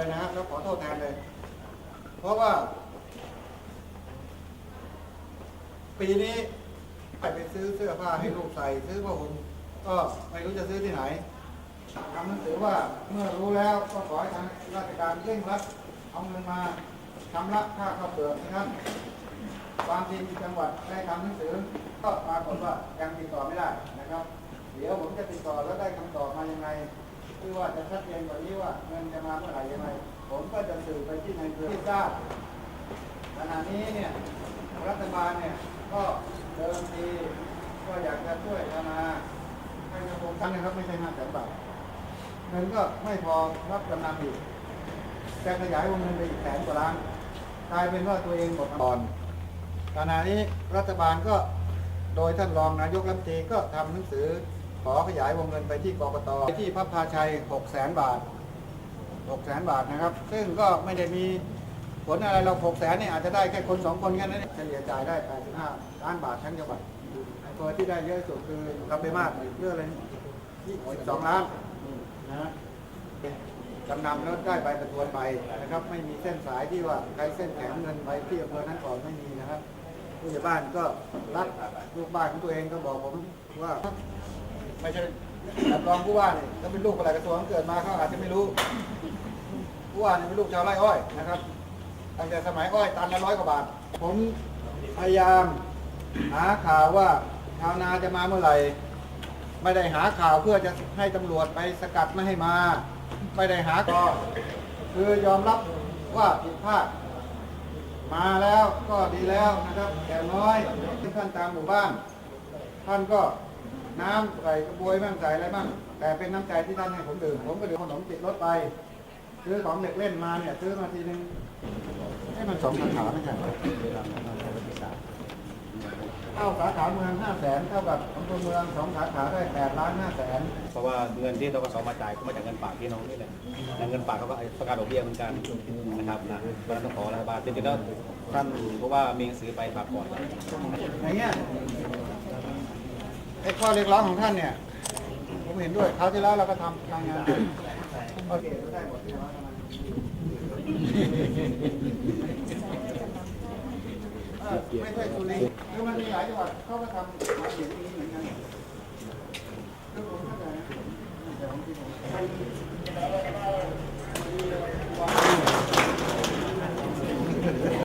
เลยนะแล้วขอโทษแทนเลย เพราะว่า ปีนี้ไปไปซื้อเสื้อผ้าให้ลูกใส่ซื้อผ้าห่มก็ไม่รู้จะซื้อที่ไหนทำหนังสือว่าเมื่อรู้แล้วก็ขอให้ทางราชการเร่งรัดเอาเงินมาชำระค่าข้าวเปลือกนะครับความจริงจังหวัดได้ทำหนังสือ ก็ปรากฏว่ายังติดต่อไม่ได้นะครับ เดี๋ยวผมจะติดต่อแล้วได้คำตอบ ว่าจะชัดเจนกว่านี้ว่าเงินจะมาเมื่อไหร่ยังไงผมก็จะสื่อไปที่ในายอำเภอที่ทราบขณะนี้เนี่ยรัฐบาลเนี่ยก็เดิมทีก็อยากจะช่วยธนาให้กระทรวงการนะครับไม่ใช่ห้าแสนบาทเงินก็ไม่พอรับจำนำอีกจะขยายวงเงินไปอีกแสนกว่าล้านกลายเป็นว่าตัวเองหมดก่อนขณะนี้รัฐบาลก็โดยท่านรองนายกรัฐมนตรีก็ทำหนังสือ ขอขยายวงเงินไปที่กกตที่พระพาชัย6แสนบาท6แสนบาทนะครับ ซึ่งก็ไม่ได้มีผลอะไรเรา 6 แสนเนี่ยอาจจะได้แค่คนสองคนแค่นั้นเฉลี่ยจ่ายได้ 85 ล้านบาททั้งจังหวัดตัวที่ได้เยอะสุดคือลำไปมากเรื่องอะไร22 ล้านนะจำนำแล้วได้ใบประทวนไปนะครับ ไม่มีเส้นสายที่ว่าใครเส้นแข็งเงินไปที่อำเภอนั้นก่อนไม่มีนะครับผู้ใหญ่บ้านก็รักลูกบ้านของตัวเองก็บอกผมว่า ไม่ใช่รับรองผู้ว่าเนี่ยถ้าเป็นลูกอะไรกระทรวงเกิดมาเขาอาจจะไม่รู้ผู้ว่าเนี่ยเป็นลูกชาวไร่อ้อยนะครับตั้งแต่สมัยอ้อยตันละร้อยกว่าบาท ผมพยายามหาข่าวว่าชาวนาจะมาเมื่อไหร่ ไม่ได้หาข่าวเพื่อจะให้ตำรวจไปสกัดไม่ให้มา ไม่ได้หาก็คือยอมรับว่าผิดพลาดมาแล้วก็ดีแล้วนะครับแก่น้อยท่านตามหมู่บ้าน ท่านก็ น้ำใส่กระบวยบ้างใส่อะไรบ้าง แต่เป็นน้ำใจที่ท่านให้ผมดื่ม ผมก็ดื่มขนมติดรถไป ซื้อของเด็กเล่นมาเนี่ยซื้อมาทีนึงให้มันสองสาขาไม่ใช่เหรอเข้าสาขาเมืองห้าแสนเท่ากับอำเภอเมืองสองสาขาได้แปดล้านห้าแสนเพราะว่าเงินที่ตกสมาจ่ายก็มาจากเงินฝากพี่น้องนี่แหละแต่เงินฝากเขาก็ประกาศดอกเบี้ยเหมือนกันนะครับนะเพราะฉะนั้นต้องขอรัฐบาลจริงๆแล้วท่านเพราะว่ามีหนังสือไปฝากก่อนแล้วอย่างเงี้ยไอ้ข้อเรียกร้องของท่านเนี่ย ผมเห็นด้วยคราวที่แล้วเราก็ทำทางงานโอเคได้หมดไม่ใช่สุรินทร์คือมันมีหลายจังหวัดเขาก็ทำมาเสียงนี้เหมือนกัน